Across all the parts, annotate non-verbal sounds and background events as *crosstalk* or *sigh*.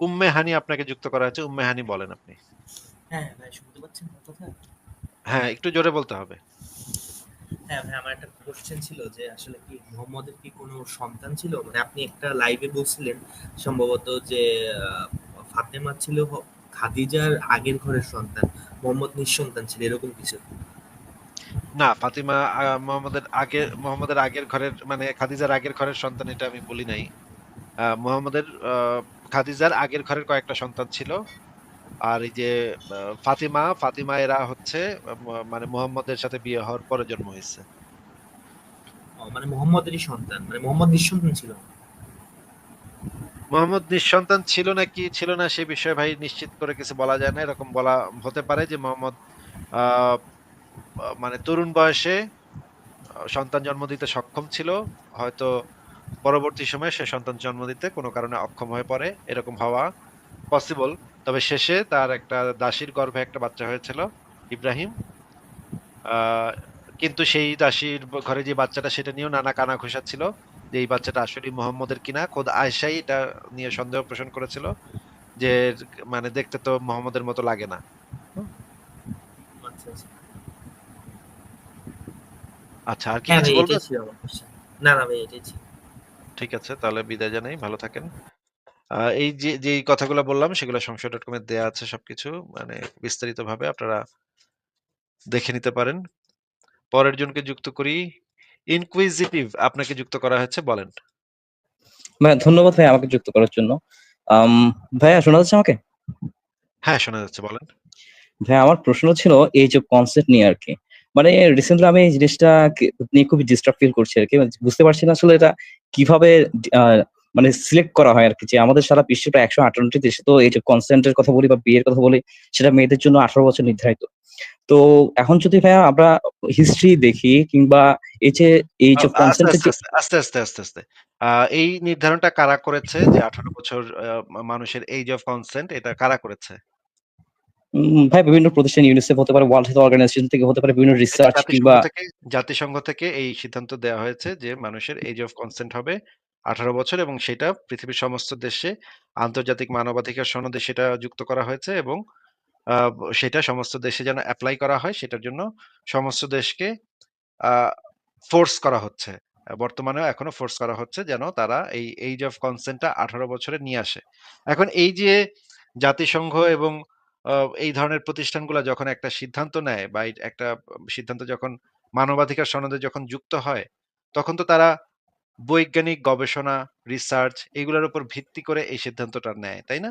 উম্মে হানি আপনাকে যুক্ত করা হয়েছে। উম্মে হানি বলেন আপনি। হ্যাঁ, ভাই শুনতে পাচ্ছেন কথা? হ্যাঁ, একটু জোরে বলতে হবে। হ্যাঁ, ভাই আমার একটা কোয়েশ্চেন ছিল যে আসলে কি মোহাম্মদের কি কোনো সন্তান ছিল? মানে আপনি একটা লাইভে বলছিলেন সম্ভবত যে ফাতেমা ছিল খাদিজার আগের ঘরের সন্তান। মোহাম্মদ নিঃসন্তান ছিল এরকম কিছু। না, ফাতিমা মোহাম্মদের আগের মোহাম্মদের আগের ঘরের মানে খাদিজার আগের ঘরের সন্তান এটা আমি বলি নাই। মোহাম্মদের খাদিজার আগের ঘরের কয়েকটা সন্তান ছিল। আর এই যে ফাতিমা, ফাতিমা এরা হচ্ছে মানে মোহাম্মদের সাথে বিয়ে হওয়ার পরে জন্ম হয়েছে মানে মোহাম্মদেরই সন্তান। মানে মোহাম্মদ নিঃসন্তান ছিল না। মোহাম্মদ নিঃসন্তান ছিল নাকি ছিল না সে বিষয়ে ভাই নিশ্চিত করে কিছু বলা যায় না। এরকম বলা হতে পারে যে মোহাম্মদ মানে তরুণ বয়সে সন্তান জন্ম দিতে সক্ষম ছিল। হয়তো পরবর্তী সময়ে সে সন্তান জন্ম দিতে কোনো কারণে অক্ষম হয়ে পড়ে। এরকম হওয়া পসিবল। তবে শেষে তার একটা দাসীর গর্ভে একটা বাচ্চা হয়েছিল ইব্রাহিম। কিন্তু সেই দাসীর ঘরে যে বাচ্চাটা সেটা নিয়েও নানা কানাঘুষা ছিল। যে এই বাচ্চাটা আসলেই মোহাম্মদের কিনা। খোদ আয়েশাই এটা নিয়ে সন্দেহ পোষণ করেছিল। যে মানে দেখতে তো মোহাম্মদের মতো লাগে না। আচ্ছা, আচ্ছা। আচ্ছা আর কি বলবেন? না, না ভাই এটাই ছিল। ঠিক আছে তাহলে বিদায় জানাই। ভালো থাকেন। এই যে যেই কথাগুলো বললাম সেগুলো সংশয়.com এ দেয়া আছে সবকিছু। মানে বিস্তারিতভাবে আপনারা দেখে নিতে পারেন। পরের জনকে যুক্ত করি। ইনকুইজিটিভ আপনাকে যুক্ত করা হয়েছে বলেন। ভাইয়া ধন্যবাদ ভাইয়া আমাকে যুক্ত করার জন্য। ভাইয়া শোনা যাচ্ছে আমাকে? হ্যাঁ, শোনা যাচ্ছে বলেন। ভাইয়া আমার প্রশ্ন ছিল এই যে কনসেপ্ট নিয়ে আর কি মানে রিসেন্টলি আমি এই জিনিসটা নিয়ে খুবই ডিস্টার্ব ফিল করছি আর কি বুঝতে পারছি না আসলে এটা কীভাবে মানে সিলেক্ট করা হয় আরকি। যে আমাদের সারা বিশ্বে প্রায় ১৫৮ টি দেশে তো এই যে কনসেন্ট এর কথা বলি বা বিয়ের কথা বলি সেটা মেয়েদের জন্য ১৮ বছর নির্ধারিত। তো এখন যদি ভাইয়া আমরা হিস্ট্রি দেখি কিংবা এই যে এই যে আস্তে, কনসেন্ট আস্তে, আস্তে, আস্তে, আস্তে, এই নির্ধারণটা কারা করেছে যে ১৮ বছর মানুষের এইজ অফ কনসেন্ট এটা কারা করেছে? ভাই বিভিন্ন প্রতিষ্ঠান ইউনিসেফ হতে পারে, ওয়ার্ল্ড হেলথ অর্গানাইজেশন থেকে হতে পারে বিভিন্ন রিসার্চ কিংবা জাতিসংঘ থেকে এই সিদ্ধান্ত দেয়া হয়েছে যে মানুষের এইজ অফ কনসেন্ট হবে ১৮ বছর এবং সেটা পৃথিবীর সমস্ত দেশে আন্তর্জাতিক মানবাধিকার সনদে সেটা যুক্ত করা হয়েছে এবং সেটা সমস্ত দেশে যেন অ্যাপ্লাই করা হয় সেটার জন্য সমস্ত দেশকে ফোর্স করা হচ্ছে। বর্তমানেও এখনও ফোর্স করা হচ্ছে যেন তারা এই এইজ অফ কনসেন্টটা আঠারো বছরে নিয়ে আসে। এখন এই যে জাতিসংঘ এবং এই ধরনের প্রতিষ্ঠানগুলো যখন একটা সিদ্ধান্ত নেয় বা একটা সিদ্ধান্ত যখন মানবাধিকার সনদে যখন যুক্ত হয়, তখন তো তারা বৈজ্ঞানিক গবেষণা, রিসার্চ এগুলোর উপর ভিত্তি করে এই সিদ্ধান্তটা নেয়, তাই না?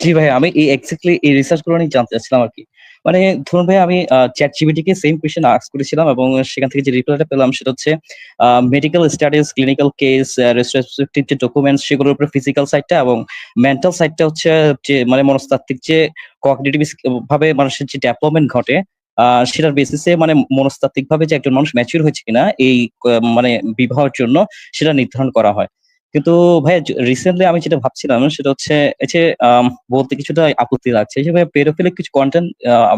জি ভাইয়া আমি এই এক্সাক্টলি এই রিসার্চগুলো নিয়ে জানতে চাচ্ছিলাম আরকি। মানে ধরুন ভাইয়া আমি চ্যাট ChatGPT কে সেম কোয়েশ্চেন আস্ক করেছিলাম এবং সেখান থেকে যে রিপ্লাইটা পেলাম সেটা হচ্ছে medical studies, clinical case, a retrospective যে ডকুমেন্টস সেগুলোর উপরে ফিজিক্যাল সাইডটা এবং মেন্টাল সাইডটা হচ্ছে যে মানে মনস্তাত্ত্বিক যে কগনিটিভ ভাবে মানুষের যে ডেভেলপমেন্ট ঘটে সেটার বেসিসে মানে মনস্তাত্ত্বিক ভাবে যে একজন মানুষ ম্যাচিউর হয়েছে কিনা এই মানে বিবাহের জন্য সেটা নির্ধারণ করা হয়। কিন্তু ভাই রিসেন্টলি আমি যেটা ভাবছিলাম সেটা হচ্ছে এই যে বলতে কিছুটা আপত্তি লাগছে যে ভাইয়া পেডোফিলিক কিছু কনটেন্ট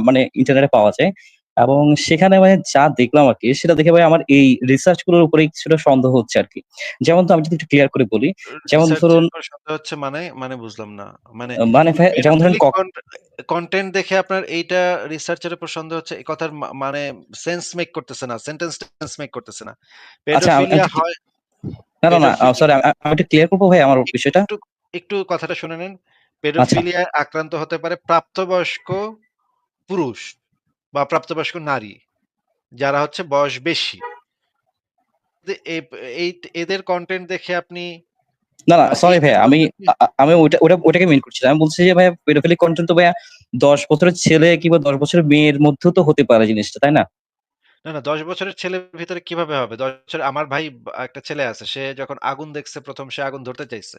মানে ইন্টারনেটে পাওয়া যায়। এবং সেখানে মানে যা দেখলাম আরকি সেটা দেখে ভাই আমার এই রিসার্চগুলোর উপরে কিছুটা সন্দেহ হচ্ছে আরকি। যেমন তো আমি যদি একটু ক্লিয়ার করে বলি, যেমন ধরুন সন্দেহ হচ্ছে মানে? মানে বুঝলাম না। মানে মানে ভাইয়া যেমন ধরুন কনটেন্ট দেখে আপনার এইটা রিসার্চ এর উপর সন্দেহ হচ্ছে এই কথার মানে সেন্স মেক করতেছে না। সেন্টেন্স টেন্স মেক করতেছে না। আচ্ছা পেডোফিলিয়া হয় না, না, সরি আমি একটু ক্লিয়ার করব ভাই আমার বিষয়টা। একটু, কথাটা শুনে নেন। আচ্ছা। পেডোফিলিয়ায় আক্রান্ত হতে পারে প্রাপ্তবয়স্ক পুরুষ বা প্রাপ্তবয়স্ক নারী। যারা হচ্ছে বয়স বেশি। এই এদের কনটেন্ট দেখে আপনি না, না সরি ভাইয়া আমি আমি ওইটা ওইটা ওইটাকে মিন করছি আমি বলছি যে ভাইয়া পেডোফিলিক কনটেন্ট তো ভাইয়া ১০ বছরের ছেলে কিংবা ১০ বছরের মেয়ের মধ্যেও তো হতে পারে জিনিসটা, তাই না? না, না ১০ বছরের ছেলের ভিতরে কীভাবে হবে? ১০ বছরের আমার ভাই একটা ছেলে আছে। সে যখন আগুন দেখছে ১ম সে আগুন ধরতে চাইছে।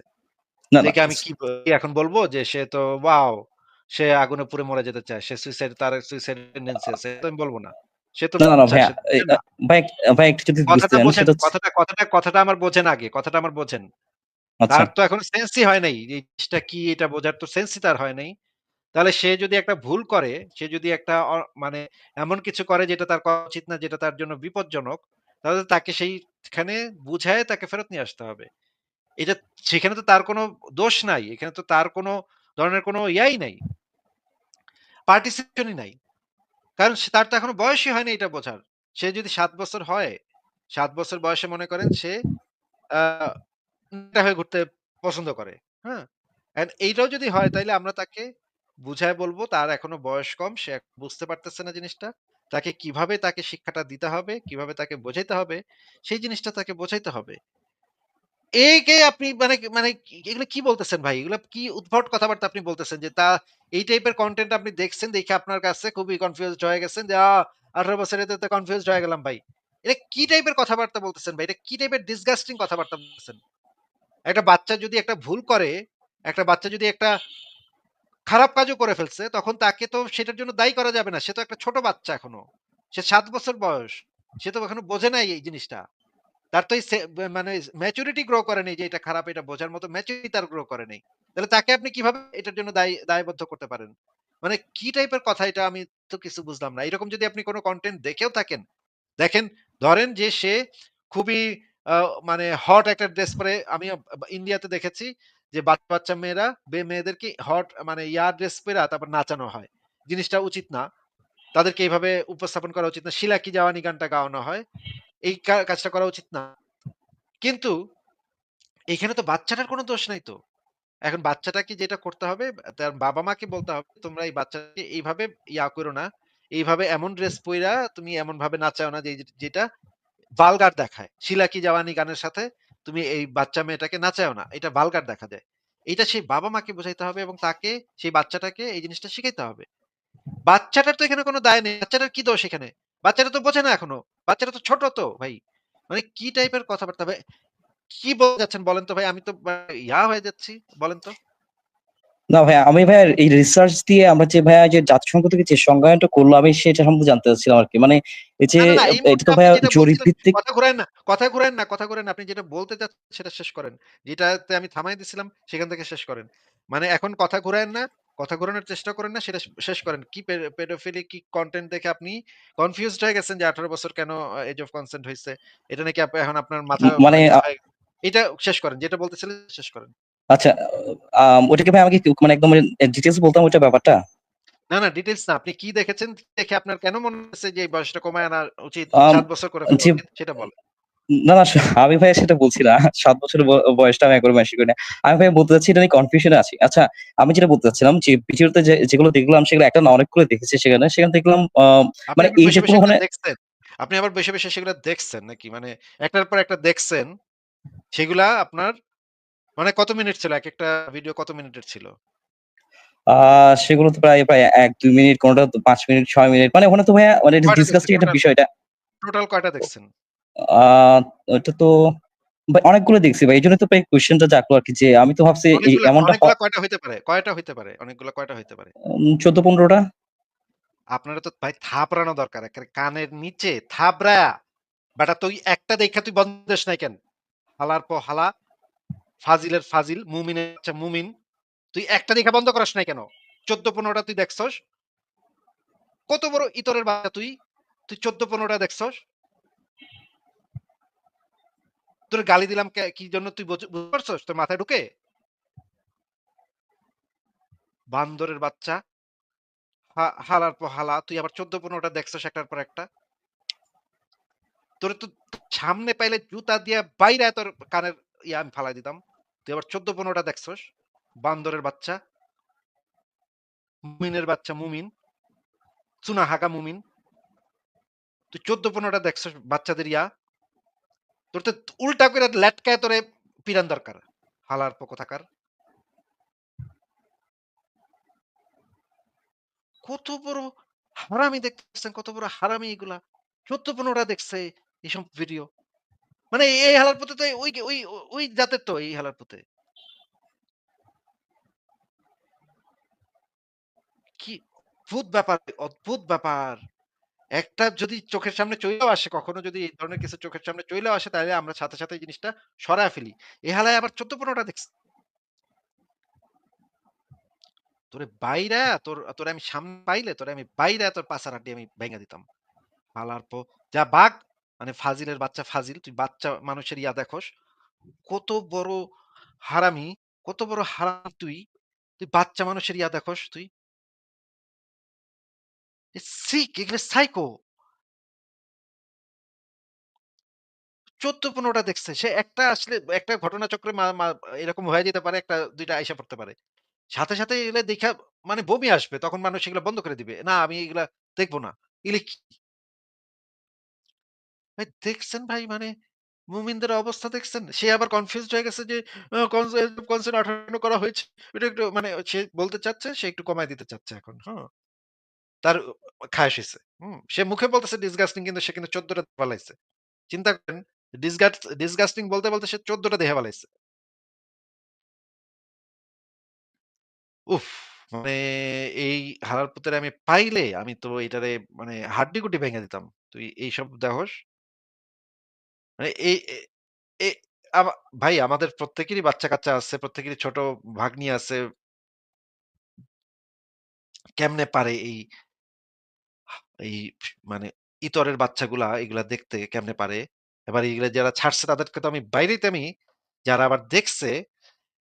না, না দেখে আমি কি ব এখন বলব যে সে তো ওয়াও! সে আগুনে পুড়ে মরে যেতে চায়। সে সুইসাইড তার সুইসাইড টেনডেন্সি আছে। এটা তো আমি বলব না। সে তো না, না, না বাচ্চা ভাইয়া সে এই জানে আ ভাই ভাই একটু যদি কথাটা বোঝেন, সেটা হচ্ছে কথাটা কথাটা কথাটা আমার বোঝেন আগে। কথাটা আমার বোঝেন। আচ্ছা। তার তো এখনও সেন্সই হয় নাই। এই জিনিসটা কি এটা বোঝার তো সেন্সই তার হয় নাই। তাহলে সে যদি একটা ভুল করে, সে যদি একটা মানে এমন কিছু করে যেটা তার করা উচিত না, যেটা তার জন্য বিপজ্জনক, তাহলে তাকে সেইখানে বুঝায়ে তাকে ফেরত নিয়ে আসতে হবে। এটা সেখানে তো তার কোনো দোষ নাই। এখানে তো তার কোনো ধরনের কোনো ইয়াই নাই। পার্টিসিপেশনই নাই। কারণ তার তো এখনও বয়সই হয়নি এটা বোঝার। সে যদি সাত বছর হয়, সাত বছর বয়সে মনে করেন সে হয়ে ঘুরতে পছন্দ করে। হ্যাঁ? এইটাও যদি হয় তাইলে আমরা তাকে বুঝায় বলব তার এখনও বয়স কম। সে বুঝতে পারতেছে না জিনিসটা। তাকে কীভাবে তাকে শিক্ষাটা দিতে হবে, কীভাবে তাকে বোঝাইতে হবে, সেই জিনিসটা তাকে বোঝাইতে হবে। একে আপনি মানে মানে এগুলো কি বলতেছেন ভাই? এগুলা কি উদ্ভট কথাবার্তা আপনি বলতেছেন যে তা এই টাইপের কনটেন্ট আপনি দেখছেন দেখে আপনার কাছে খুবই কনফিউজড হয়ে গেছেন যে আ ১৮ বছরে তো কনফিউজড হয়ে গেলাম ভাই। এটা কি টাইপের কথাবার্তা বলতেছেন ভাই? এটা কি টাইপের ডিসগাস্টিং কথাবার্তা বলতেছেন? একটা বাচ্চা যদি একটা ভুল করে, একটা বাচ্চা যদি একটা খারাপ কাজও করে ফেলছে, তখন তাকে তো সেটার জন্য দায়ী করা যাবে না। সে তো একটা ছোট বাচ্চা এখনও। সে ৭ বছর বয়স। সে তো এখনও বোঝে নাই এই জিনিসটা। তার তো মানে ম্যাচুরিটি গ্রো করে নাই যে এটা খারাপ এটা বোঝার মতো ম্যাচুরিটি তার গ্রো করে নাই। তাহলে তাকে আপনি কীভাবে এটার জন্য দায়ী দায়বদ্ধ করতে পারেন? মানে কি টাইপের কথা এটা আমি তো কিছু বুঝলাম না। এরকম যদি আপনি কোন কন্টেন্ট দেখেও থাকেন, দেখেন ধরেন যে সে খুবই মানে হট একটা ড্রেস পরে আমি ইন্ডিয়াতে দেখেছি যে বাচ্চা, বাচ্চা মেয়েরা বে মেয়েদেরকে হট মানে ইয়া ড্রেস পইরা তারপর নাচানো হয়। জিনিসটা উচিত না। তাদেরকে এভাবে উপস্থাপন করা উচিত না। শিলা কি জাওয়ানি গানটা গাওয়ানো হয়। এই কাজটা করা উচিত না। কিন্তু এখানে তো বাচ্চাটার কোনো দোষ নাই তো। এখন বাচ্চাটাকে যেটা করতে হবে তার বাবা-মাকে বলতে হবে তোমরা এই বাচ্চাকে এইভাবে ইয়া করো না। এইভাবে এমন ড্রেস পইরা তুমি এমন ভাবে নাচাও না যেটা ভালগার দেখায়। শিলা কি জাওয়ানি গানের সাথে তুমি এই বাচ্চা মেয়েটাকে নাচাও না। এটা ভালগার দেখা যায়। এটা সেই বাবা-মাকে বোঝাইতে হবে এবং তাকে, সেই বাচ্চাটাকে এই জিনিসটা শিখাইতে হবে। বাচ্চাটার তো এখানে কোনো দায় নেই। বাচ্চাটার কি দোষ এখানে? বাচ্চাটা তো বোঝে না এখনও। বাচ্চাটা তো ছোট তো ভাই। মানে কি টাইপের কথাবার্তা ভাই? কি বলে যাচ্ছেন বলেন তো ভাই? আমি তো ইয়া হয়ে যাচ্ছি। বলেন তো? না ভাইয়া, আমি ভাইয়া এই রিসার্চ দিয়ে আমরা যে ভাইয়া যে জাতিসংঘ থেকে যে সংজ্ঞায়নটা করল আমি সেটা সম্বন্ধে জানতে চাচ্ছিলাম আরকি। মানে এই যে এটা তো ভাইয়া জরিপ ভিত্তিক কথা ঘুরায়েন না, কথা ঘুরায়েন না, কথা ঘুরায়েন না। আপনি যেটা বলতে চাচ্ছেন সেটা শেষ করেন। যেটাতে আমি থামায় দিছিলাম সেখান থেকে শেষ করেন। মানে এখন কথা ঘুরায়েন না, কথা ঘুরানোর চেষ্টা করেন না সেটা শেষ করেন। কি পেডোফিলি কি কন্টেন্ট দেখে আপনি কনফিউজড হয়ে গেছেন যে ১৮ বছর কেন এজ অফ কনসেন্ট হইছে? এটা নাকি এখন আপনার মাথা মানে হয়ে এটা শেষ করেন। যেটা বলতেছিলেন শেষ করেন। আচ্ছা, আম ওটা কি ভাই আমাকে মানে একদম ডিটেইলস বলতাম ওইটা ব্যাপারটা? না, না ডিটেইলস না। আপনি কি দেখেছেন? দেখে আপনার কেন মনে হচ্ছে যে এই বয়সটা কমায় আনা উচিত? ৭ বছর করে? সেটা বলেন। না, না আমি ভাইয়া সেটা বলছি না। ৭ বছরের ব বয়সটা আমি একবারে মেনশন করি না। আমি ভাইয়া বলতে চাচ্ছি এটা নিয়ে কনফিউশন আছি। আচ্ছা, আমি যেটা বলতে চাচ্ছিলাম যে ভিডিওতে যেগুলো দেখলাম সেগুলো একটা না অনেকগুলো দেখেছি সেখানে। সেখানে দেখলাম মানে এই যে কোনো মানে আপনি আবার বসে, বসে সেগুলো দেখছেন নাকি? মানে একটার পর একটা দেখছেন, সেগুলা আপনার মানে কত মিনিট ছিল? এক একটা ভিডিও কত মিনিটের ছিল? সেগুলো তো প্রায়, প্রায় ১-২ মিনিট কোনটা তো ৫ মিনিট, ছয় মিনিট। মানে ওখানে তো ভাইয়া মানে ডিসগাস্টিং একটা টোটাল? বিষয় এটা। টোটাল কয়টা দেখছেন? ওটা তো অনেকগুলো দেখছি ভাই। এজন্যই তো ভাই কোয়েশ্চেনটা জাগলো আরকি যে আমি তো ভাবছি এই এমনটা কয়টা হইতে পারে? কয়টা হইতে পারে? অনেকগুলো কয়টা হইতে পারে? উম ১৪-১৫ টা। আপনারা তো ভাই থাপড়ানো দরকার। একেবারে কানের নিচে থাপড়ায়া বেটা তুই একটা দেইখা তুই বন্ধ দেস নাই কেন? হালার পর হালা, ফাজিলের ফাজিল, মুমিনের বাচ্চা মুমিন। তুই একটা দেইখা বন্ধ করাস নাই কেন? চোদ্দ পনেরোটা তুই দেখছস? কত বড় ইতরের বাচ্চা তুই? তুই ১৪-১৫ টা দেখছস? তোরে গালি দিলাম কি জন্য তুই বুঝতে পারছস? তোর মাথায় ঢুকে? বান্দরের বাচ্চা। হালার পর হালা। তুই আবার ১৪-১৫ টা দেখছস একটার পর একটা। তোর তো সামনে পাইলে জুতা দিয়া বাইরে তোর কানের ইয়া আমি ফালাই দিতাম। তুই আবার ১৪-১৫ টা দেখছস? বান্দরের বাচ্চা। মুমিনের বাচ্চা মুমিন। চুনা হাগা মুমিন। তুই ১৪-১৫ টা দেখছস বাচ্চাদের ইয়া। তোর তো উল্টা কইরা লেটকায় তোরে পিরান দরকার। হালার প কোথাকার। কত বড় হারামি দেখতেছেন, কত বড় হারামি এগুলা। চোদ্দ পনেরোটা দেখছে এইসব ভিডিও। মানে এই হালার পুতে তো ওই ওই ওই জাতের তো এই হালার পুতে। কি অদ্ভুত ব্যাপার, অদ্ভুত ব্যাপার। একটা যদি চোখের সামনে চইলাও আসে কখনো যদি এই ধরনের কিছু চোখের সামনে চইলাও আসে তাইলে আমরা সাথে, সাথে এই জিনিসটা সরায় ফেলি। এই হালায় আবার ১৪-১৫ টা দেখছে। তোরে বাইরায়া তোর তোরে আমি সামনে পাইলে তোরে আমি বাইরায়া তোর পাছার হাড্ডি আমি ভেঙে দিতাম। হালার প যা বাঘ মানে ফাজিলের বাচ্চা ফাজিল। তুই বাচ্চা মানুষের ইয়া দেখোস। কত বড় হারামি! কত বড় হারামি তুই! তুই বাচ্চা মানুষের ইয়া দেখোস তুই? সিক এগুলো সাইকো। ১৪-১৫ টা দেখছে। সে একটা আসলে একটা ঘটনাচক্রে মা মা এরকম হয়ে যেতে পারে, ১ টা ২ আইসা পড়তে পারে। সাথে, সাথে এগুলা দেইখা মানে বমি আসবে। তখন মানুষ এগুলা বন্ধ করে দিবে। না আমি এগুলা দেখব না। এগুলি? ভাই দেখছেন ভাই মানে মুমিনদের অবস্থা দেখছেন? সে আবার কনফিউজড হয়ে গেছে যে কনসে কনসেন্ট ১৮ করা হয়েছে। এটা একটু মানে সে বলতে চাচ্ছে, সে একটু কমায় দিতে চাচ্ছে এখন। হ্যাঁ? তার খায় হইছে। হুম? সে মুখে বলতেছে ডিসগাস্টিং কিন্তু সে কিন্তু ১৪ টা ফালাইছে। চিন্তা করেন ডিসগাস্টিং বলতে, বলতে সে ১৪ টা দেখে ফেলাইছে। উফ! মানে এই হালার পুতেরে আমি পাইলে আমি তো এটারে মানে হাড্ডি-গুড্ডি ভেঙে দিতাম। তুই এইসব দেহস? মানে এই ভাই আমাদের প্রত্যেকেরই বাচ্চা-কাচ্চা আছে, প্রত্যেকেরই ছোট ভাগ্নি আছে। কেমনে পারে এই এই মানে ইতরের বাচ্চাগুলা এগুলা দেখতে কেমনে পারে? এবার এগুলা যারা ছাড়ছে তাদেরকে তো আমি বাইরেতে আমি যারা আবার দেখছে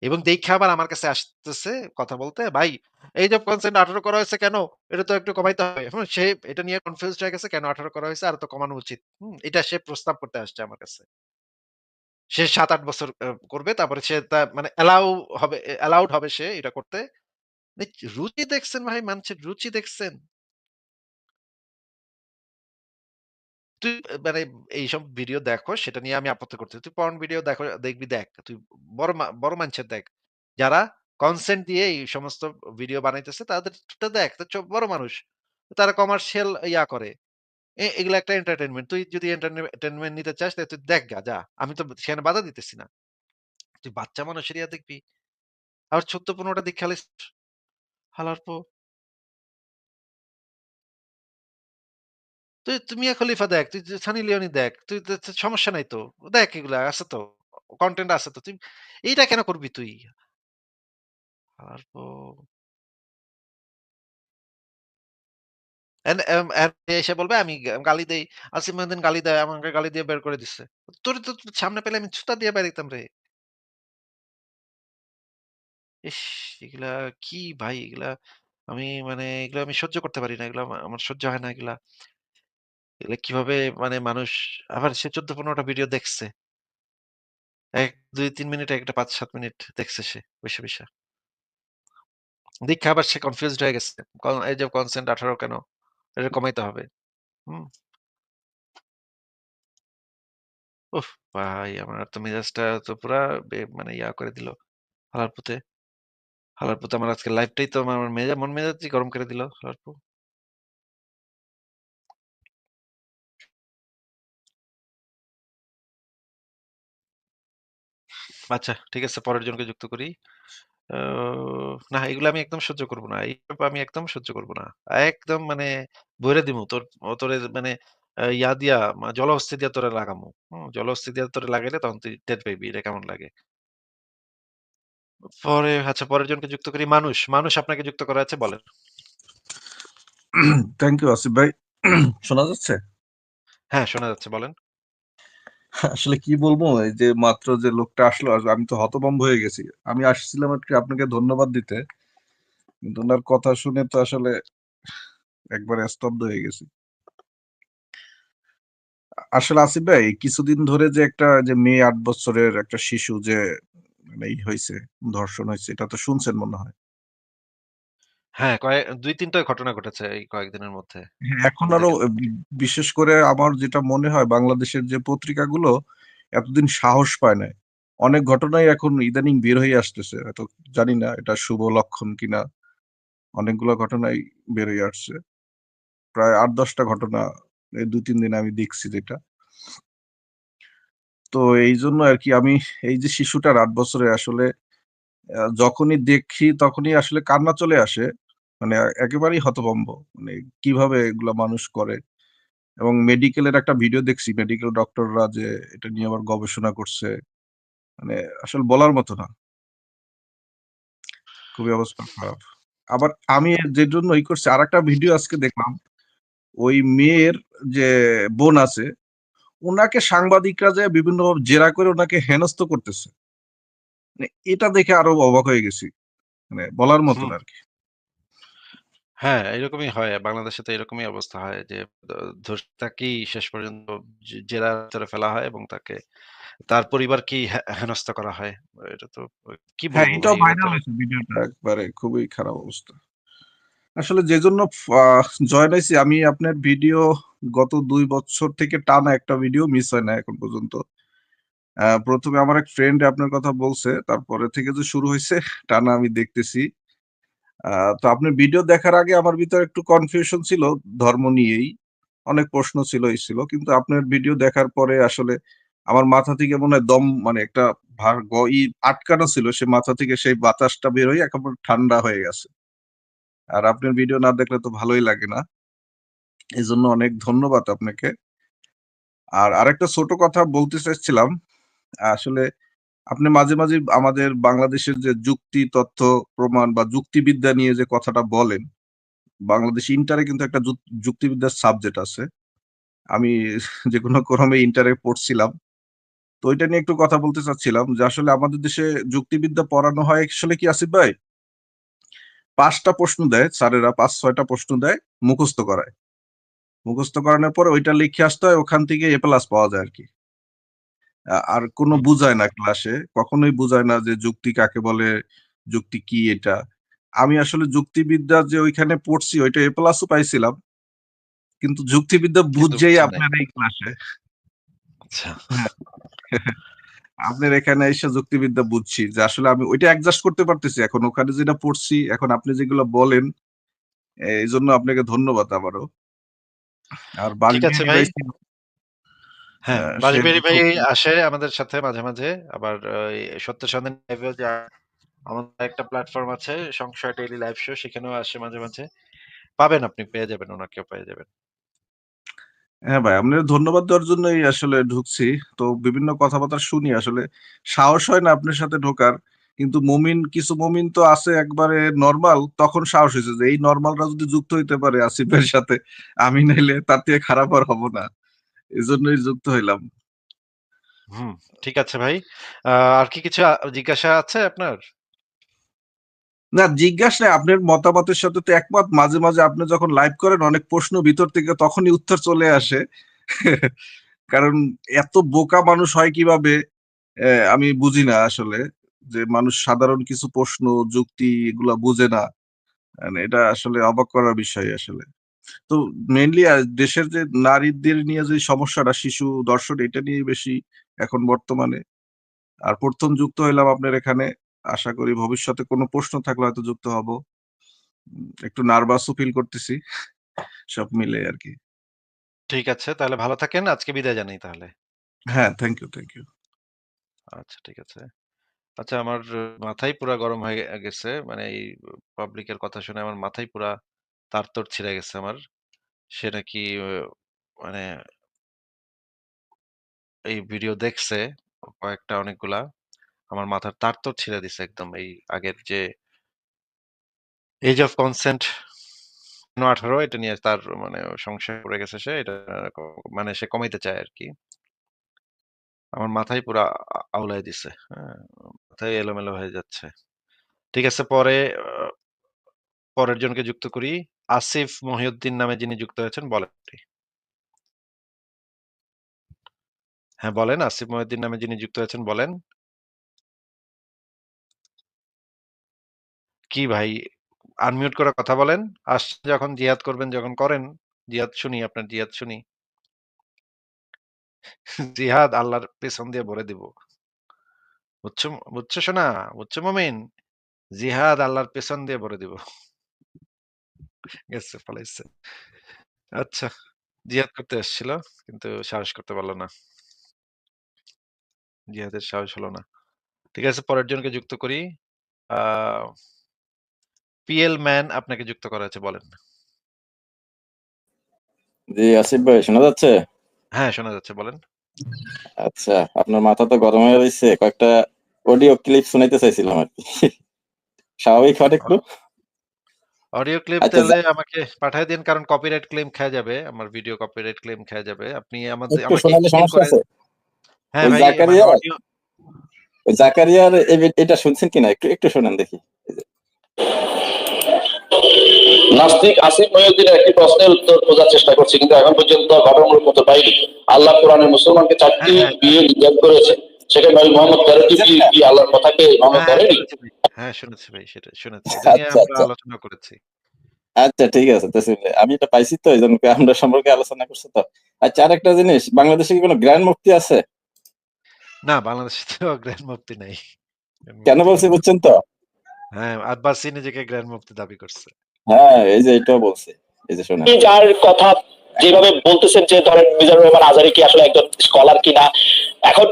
এবং দেইখা আবার আমার কাছে আসতেছে কথা বলতে, "ভাই এই যে কনসেন্ট ১৮ করা হয়েছে কেন? এটা তো একটু কমাইতে হবে।" হুম? সে এটা নিয়ে কনফিউজড হয়ে গেছে কেন ১৮ করা হয়েছে? আরও তো কমানো উচিত। হুম? এটা সে প্রস্তাব করতে আসছে আমার কাছে। সে ৭-৮ বছর করবে। তারপরে সে তা মানে অ্যালাউ হবে অ্যালাউড হবে সে এটা করতে। রুচি দেখছেন ভাই মানুষের রুচি দেখছেন? তুই মানে এইসব ভিডিও দেখো, সেটা নিয়ে আমি আপত্তি করতেছি। তুই পর্ন ভিডিও দেখো, দেখবি, দেখ। তুই বড় বড় মানষের দেখ। যারা কনসেন্ট দিয়ে এই সমস্ত ভিডিও বানাইতেছে তাদেরটা দেখ। বড় মানুষ। তারা কমার্শিয়াল ইয়া করে। এগুলা একটা এন্টারটেনমেন্ট তুই যদি এন্টারটেইনমেন্ট নিতে চাস তাহলে তুই দেখ গা, যা। আমি তো সেখানে বাধা দিতেছি না। তুই বাচ্চা মানুষের ইয়া দেখবি। আর ১৪-১৫ টা দেইখা খালি হালার পো তুই, মিয়া খলিফা দেখ, তুই সানি লিওনি দেখ। তুই সমস্যা নাই তো। দেখ এগুলা আছে তো। কন্টেন্ট আছে তো। তুই এইটা কেন করবি তুই? এসে বলবে আমি গালি দেই। আসিফ মহিউদ্দিন গালি দেয়। আমাকে গালি দিয়ে বের করে দিছে। তোরে তো সামনে পেলে আমি ছুতা দিয়ে বের হইতাম রে। ইস! এগুলা কি ভাই এগুলা আমি মানে এগুলা আমি সহ্য করতে পারি না। এগুলা আমার সহ্য হয় না এগুলা। এগুলা কীভাবে মানে মানুষ আবার সে ১৪-১৫ টা ভিডিও দেখছে। ১, ২, ৩ মিনিট একটা ৫-৭ মিনিট দেখছে সে বইসা, বইসা। দেইখা আবার সে কনফিউজড হয়ে গেছে। এই যে কনসেন্ট ১৮ কেন? এটা কমাইতে হবে। হুম? উফ! ভাই আমার তো মেজাজটা তো পুরা মানে ইয়া করে দিল। হালার পুতে। হালার পুতে আমার আজকের লাইফটাই তো আমার মেজা মন মেজাজই গরম করে দিল হালার পু। আচ্ছা ঠিক আছে পরের জনকে যুক্ত করি। আ না এগুলো আমি একদম সহ্য করব না। এইসব আমি একদম সহ্য করব না। একদম মানে বইরা দিমু। তোর ও তোরে মানে আ ইয়া দিয়া মা জলহস্তি দিয়া তোরে লাগামু। হুম? জলহস্তি দিয়া তোরে লাগাইলে তখন তুই টের পাইবি এটা কেমন লাগে। পরে আচ্ছা পরের জনকে যুক্ত করি মানুষ। মানুষ আপনাকে যুক্ত করা আছে বলেন। থ্যাংক ইউ আসিফ ভাই। *clears throat* শোনা যাচ্ছে? হ্যাঁ, শোনা যাচ্ছে বলেন। আসলে কি বলব? যে মাত্র যে লোকটা আসলো আমি তো হতভম্ব হয়ে গেছি। আমি আসছিলাম আরকি আপনাকে ধন্যবাদ দিতে। কিন্তু ওনার কথা শুনে তো আসলে একবার স্তব্ধ হয়ে গেছি। আসলে আসিফ ভাই কিছুদিন ধরে যে একটা যে মেয়ে আট বছরের একটা শিশু যে মানে ই হইছে, ধর্ষণ হয়েছে এটা তো শুনছেন মনে হয়। হ্যাঁ, কয়েক ২-৩ টা ঘটনা ঘটেছে এই কয়েকদিনের মধ্যে। হ্যাঁ, এখন আরও দেখেছি। বি বিশেষ করে আমার যেটা মনে হয় বাংলাদেশের যে পত্রিকাগুলো এতদিন সাহস পায় নাই। অনেক ঘটনাই এখন ইদানিং বের হয়ে আসতেছে। হয়তো জানি না এটা শুভ লক্ষণ কিনা। অনেকগুলা ঘটনাই বের হয়ে আসছে। প্রায় ৮-১০ টা ঘটনা এই ২-৩ দিনে আমি দেখছি যেটা। তো এইজন্য আরকি আমি এই যে শিশুটার ৮ বছরের আসলে আ যখনই দেখি তখনই আসলে কান্না চলে আসে। মানে একেবারেই হতভম্ব। মানে কীভাবে এগুলা মানুষ করে। এবং মেডিকেলের একটা ভিডিও দেখছি। মেডিকেল ডক্টররা যে এটা নিয়ে আবার গবেষণা করছে। মানে আসলে বলার মতো না। খুবই অবস্থা খারাপ। আবার আমি যে জন্য ই করছি আরেকটা ভিডিও আজকে দেখলাম। ওই মেয়ের যে বোন আছে, ওনাকে সাংবাদিকরা যে বিভিন্নভাবে জেরা করে ওনাকে হেনস্থ করতেছে। মানে এটা দেখে আরও অবাক হয়ে গেছি মানে বলার মতন আর কি হ্যাঁ, এরকমই হয়। বাংলাদেশে তো এরকমই অবস্থা হয় যে দ ধর্ষিতাকেই শেষ পর্যন্ত জে জেলার ভেতরে ফেলা হয় এবং তাকে তার পরিবারকেই হে হেনস্থা করা হয়। এটা তো কি হ্যাঁ বলব এটাও ভাই এটা ভাইরাল তো হয়েছে ভিডিওটা একবারে খুবই খারাপ অবস্থা। আসলে যে জন্য জয়েন হয়েছি আমি আপনার ভিডিও গত দুই বছর থেকে টানা একটা ভিডিও মিস হয় না এখন পর্যন্ত। প্রথমে আমার এক ফ্রেন্ড আপনার কথা বলছে তারপরে থেকে যে শুরু হয়েছে টানা আমি দেখতেছি। তো আপনার ভিডিও দেখার আগে আমার ভিতরে একটু কনফিউশন ছিল, ধর্ম নিয়েই। অনেক প্রশ্ন ছিল, এই ছিল। কিন্তু আপনার ভিডিও দেখার পরে আসলে আমার মাথা থেকে মনে হয় দম মানে একটা ই আটকানো ছিল, সে মাথা থেকে সেই বাতাসটা বের হয়ে একেবারে ঠান্ডা হয়ে গেছে। আর আপনার ভিডিও না দেখলে তো ভালোই লাগে না। এই জন্য অনেক ধন্যবাদ আপনাকে। আর আরেকটা ছোট কথা বলতে চাইছিলাম আসলে আপনি মাঝে মাঝে আমাদের বাংলাদেশের যে যুক্তি, তথ্য, প্রমাণ বা যুক্তিবিদ্যা নিয়ে যে কথাটা বলেন, বাংলাদেশ ইন্টারে কিন্তু একটা যুক- যুক্তিবিদ্যার সাবজেক্ট আছে। আমি *laughs* যে কোনো ক্রমে ইন্টারে পড়ছিলাম। তো ওইটা নিয়ে একটু কথা বলতে চাচ্ছিলাম যে আসলে আমাদের দেশে যুক্তিবিদ্যা পড়ানো হয় আসলে কি, আসিফ ভাই? পাঁচটা প্রশ্ন দেয় স্যারেরা, পাঁচ, ছয়টা প্রশ্ন দেয়, মুখস্থ করায়। মুখস্থ করানোর পরে ওইটা লিখে আসতে হয়, ওখান থেকে এ প্লাস পাওয়া যায় আর কি। আর কোনো বুঝায় না ক্লাসে। কখনোই বুঝায় না যে যুক্তি কাকে বলে যুক্তি কি এটা। আমি আসলে যুক্তিবিদ্যা যে ওইখানে পড়ছি ওইটা এ প্লাসও পাইছিলাম। কিন্তু যুক্তিবিদ্যা বুঝছেই আপনার এই ক্লাসে। আচ্ছা। আপনার এখানে এসে যুক্তিবিদ্যা বুঝছি যে আসলে আমি ওইটা অ্যাডজাস্ট করতে পারতেছি। এখন ওখানে যেটা পড়ছি এখন আপনি যেগুলো বলেন এই জন্য আপনাকে ধন্যবাদ আবারও। আর ভাই। হ্যাঁ, ভাই আসে আমাদের সাথে মাঝে, মাঝে। আবার সত্য সন্ধান লাইভেও আমাদের একটা প্ল্যাটফর্ম আছে সংশয় ডেইলি লাইভ শো সেখানেও আসে মাঝে, মাঝে। পাবেন আপনি পেয়ে যাবেন ওনাকেও পেয়ে যাবেন। হ্যাঁ ভাই আপনার ধন্যবাদ দেওয়ার জন্যই আসলে ঢুকছি তো বিভিন্ন কথাবার্তা শুনি আসলে সাহস হয় না আপনার সাথে ঢোকার কিন্তু মমিন কিছু মমিন তো আছে একবারে নর্মাল তখন সাহস হয়েছে যে এই নর্মালরা যদি যুক্ত হইতে পারে আসিফের সাথে আমি নাইলে তার থেকে খারাপ আর হব না এই জন্যই যুক্ত হইলাম। হুম, ঠিক আছে ভাই। আর কি কিছু জিজ্ঞাসা আছে আপনার? না জিজ্ঞাসা আপনার মতামতের সাথে তো একমত। মাঝে মাঝে আপনি যখন লাইভ করেন অনেক প্রশ্ন ভিতর থেকে তখনই উত্তর চলে আসে। কারণ এত বোকা মানুষ হয় কীভাবে? আমি বুঝি না আসলে যে মানুষ সাধারণ কিছু প্রশ্ন যুক্তি এগুলা বুঝে না। মানে এটা আসলে অবাক করার বিষয় আসলে। তো মেইনলি দেশের যে নারীদের নিয়ে যে সমস্যাটা শিশু দর্শন এটা নিয়ে বেশি এখন বর্তমানে আর প্রথম যুক্ত হইলাম আপনার এখানে আশা করি ভবিষ্যতে কোনো প্রশ্ন থাকলে হয়তো যুক্ত হব একটু নার্ভাসও ফিল করতেছি সব মিলে আর কি ঠিক আছে। তাহলে ভালো থাকেন। আজকে বিদায় জানাই তাহলে। হ্যাঁ থ্যাংক ইউ থ্যাংক ইউ আচ্ছা ঠিক আছে। আচ্ছা আমার মাথাই পুরা গরম হয়ে গেছে। মানে এই পাবলিকের কথা শুনে আমার মাথাই পুরা তারতর ছিঁড়ে গেছে আমার। সে নাকি মানে এই ভিডিও দেখছে কয়েকটা অনেকগুলা। আমার মাথার তার তারতর ছিঁড়ে দিছে একদম। এই আগের যে এজ অফ কনসেন্ট ১৮ এটা নিয়ে তার মানে সংশয় পড়ে গেছে সে। এটা মানে সে কমাইতে চায় আরকি। আমার মাথায় পুরা আ আউলায় দিছে। হ্যাঁ? মাথায় এলোমেলো হয়ে যাচ্ছে। ঠিক আছে, পরে পরের জনকে যুক্ত করি। আসিফ মহিউদ্দিন নামে যিনি যুক্ত হয়েছেন বলেন হ্যাঁ, বলেন আসিফ মহিউদ্দিন নামে যিনি যুক্ত হয়েছেন বলেন। কি ভাই আনমিউট করে কথা বলেন। আসছেন যখন জিহাদ করবেন যখন করেন। জিহাদ শুনি আপনার জিহাদ শুনি। জিহাদ আল্লাহর পেছন দিয়ে ভরে দিব। বুঝছ বুঝছ সোনা? বুঝছ মমিন? জিহাদ আল্লাহর পেছন দিয়ে ভরে দিব। গেছে পলাইছে। আচ্ছা জিহাদ করতে এসেছিল কিন্তু সাহস করতে পারল না। জিহাদের সাহস হলো না। ঠিক আছে পরের জনকে যুক্ত করি। পিএল ম্যান আপনাকে যুক্ত করা হয়েছে বলেন। জি আসিফ ভাই শোনা যাচ্ছে হ্যাঁ, শোনা যাচ্ছে বলেন। আচ্ছা আপনার মাথা তো গরম হয়ে রয়েছে কয়েকটা অডিও ক্লিপ শুনাইতে চাইছিলাম আর কি স্বাভাবিক হন একটু অডিও ক্লিপ আচ্ছা, তাহলে আমাকে পাঠায় দিন কারণ কপিরাইট ক্লেম খেয়ে যাবে। আমার ভিডিও কপিরাইট ক্লেম খেয়ে যাবে। আপনি আমাদের একটু আমাকে শোনালে সমস্যা আছে হ্যাঁ ওই ভাই মানে জাকারিয়া অডিও ওই জাকারিয়ার এটা শুনছেন কিনা একটু একটু শোনান দেখি নাস্তিক আসিফ মহিউদ্দিনের একটি প্রশ্নের উত্তর খোঁজার চেষ্টা করছি কিন্তু এখন পর্যন্ত ঘটনামূলক মতো পাইনি আল্লাহ কোরআনে মুসলমানকে চারটি হ্যাঁ, হ্যাঁ। বিয়ে নির্যাত করেছে সেখানে নবী মোহাম্মদ তেরোটি বিয়ে কি আল্লাহর কথাকে ভঙ্গ হ্যাঁ, করেনি শুনেছি ভাই। হ্যাঁ শুনেছি ভাই সেটা শুনেছি। আচ্ছা, আমরা আচ্ছা। আলোচনা করেছি। আচ্ছা ঠিক আছে আমি এটা পাইছি তো এই জন্য আমরা সম্পর্কে আলোচনা করছি তো। আচ্ছা আর একটা জিনিস বাংলাদেশে কি কোনো গ্র্যান্ড মুক্তি আছে? না বাংলাদেশে তো *laughs* গ্র্যান্ড মুক্তি নাই। কেন বলছি বুঝছেন তো? হ্যাঁ আব্বাসি নিজেকে গ্র্যান্ড মুক্তি দাবি করছে। হ্যাঁ এই যে এটাও বলছে এই যে আপনি যার কথা যেভাবে বলতেছেন যে ধরেন মিজানুর রহমান আজারি কি আসলে একজন স্কলার কিনা এখন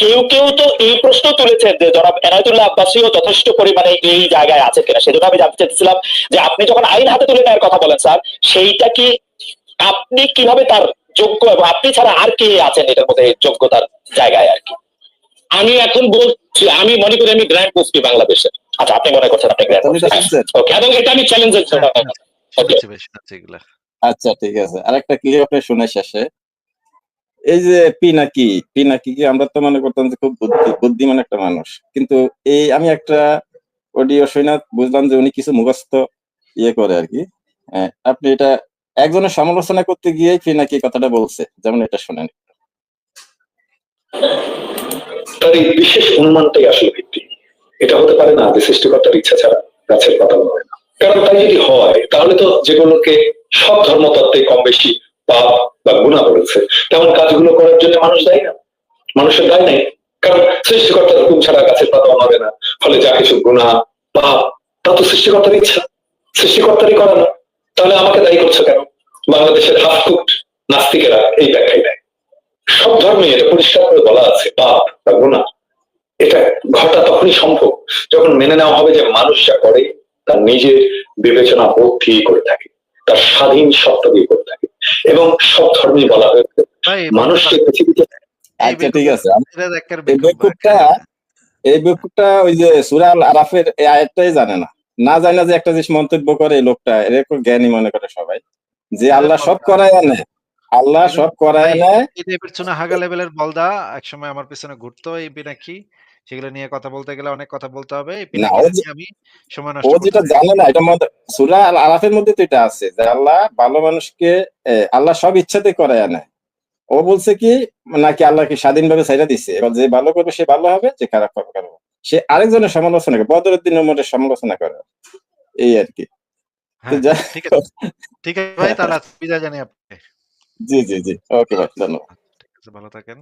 কেউ কেউ তো এই প্রশ্ন তুলেছেন যে জনাব এনায়তুল্লাহ আব্বাসীও যথেষ্ট পরিমাণে এই জায়গায় আছে কিনা সেজন্য আমি জানতে চাইছিলাম যে আপনি যখন আইন হাতে তুলে নেওয়ার কথা বলেন স্যার সেইটা কি আপনি কীভাবে তার যোগ্য এবং আপনি ছাড়া আর কে আছেন এটার মধ্যে যোগ্যতার জায়গায় আর কি? আমি এখন বলছি আমি মনে করি আমি গ্র্যান্ড মুফতি বাংলাদেশের। আচ্ছা আপনি মনে করছেন আপনি গ্র্যান্ড ওকে এবং এটা আমি চ্যালেঞ্জের জন্য। হ্যাঁ, শুনেছি এগুলা। আচ্ছা ঠিক আছে। আর একটা ক্লিয়ার আপনি শুনে শেষে। এই যে পিনাকি পিনাকি কি আমরা তো মনে করতাম যে খুব বুদ্ধি বুদ্ধিমান একটা মানুষ। কিন্তু এই আমি একটা অডিও শুনে বুঝলাম যে উনি কিছু মুখস্থ ইয়ে করে আর কি। হ্যাঁ, আপনি এটা একজনের সমালোচনা করতে গিয়ে পিনাকি কথাটা বলছে যেমন এটা শোনেন। তার এই বিশেষ আসলে ভিত্তি। এটা হতে পারে না যে সৃষ্টিকর্তার ইচ্ছা ছাড়া গাছের নয়। না কারণ তাই যদি হয় তাহলে তো যেগুলোকে সব ধর্মতত্ত্বে কম বেশি পাপ বা গুণা বলেছে তেমন কাজগুলো করার জন্য মানুষ দায়ী না। মানুষের দায় নেই। কারণ সৃষ্টিকর্তার হুকুম ছাড়া গাছের পাতা নড়ে না। ফলে যা কিছু গুণা পাপ, তা তো সৃষ্টিকর্তার ইচ্ছা। সৃষ্টিকর্তারই করানো তাহলে আমাকে দায়ী করছ কেন? বাংলাদেশের হাফ কুট নাস্তিকেরা এই ব্যাখ্যাই দেয়। সব ধর্মে এটা পরিষ্কার করে বলা আছে, পাপ বা গুণা এটা ঘটা তখনই সম্ভব যখন মেনে নেওয়া হবে যে মানুষ যা করে তার নিজের বিবেচনা বুদ্ধি করে থাকে। তার স্বাধীন সত্য দিয়ে করে থাকে। এবং সব ধর্মে বলা হয়েছে মানুষকে পৃথিবীতে আচ্ছা ঠিক আছে। এই বিকল্প বেকুবটা এই বেকুবটা ওই যে সুরাল আরাফের এই আয়াতটাই জানে না। না জানে না যে একটা জিনিস মন্তব্য করে এই লোকটা এরকম জ্ঞানী মনে করে সবাই। যে আল্লাহ সব করায় আনে। আল্লাহ সব করায় নেয় এই টাইপের চুনা হাগা লেভেলের বলদা একসময় আমার পিছনে ঘুরতো এই পিনাকি সেগুলো নিয়ে কথা বলতে গেলে অনেক কথা বলতে হবে। না, আমি সময় নষ্ট ও যেটা জানে না এটা সুরা আল আরাফের মধ্যে তো এটা আছে যে আল্লাহ ভালো মানুষকে আল্লাহ সব ইচ্ছাতে করায় আনে। ও বলছে কি নাকি আল্লাহকে স্বাধীনভাবে ছাইরা দিচ্ছে এবার যে ভালো করবে সে ভালো হবে যে খারাপ করবে খারাপ সে আরেকজনের সমালোচনা করে বদরুদ্দিন উমরের সমালোচনা করে। এই আর কি। হ্যাঁ, ঠিক আছে। ভাই তাহলে বিদায় জানি আপনি জি জি জি। ওকে ভাই ধন্যবাদ। ভালো থাকেন।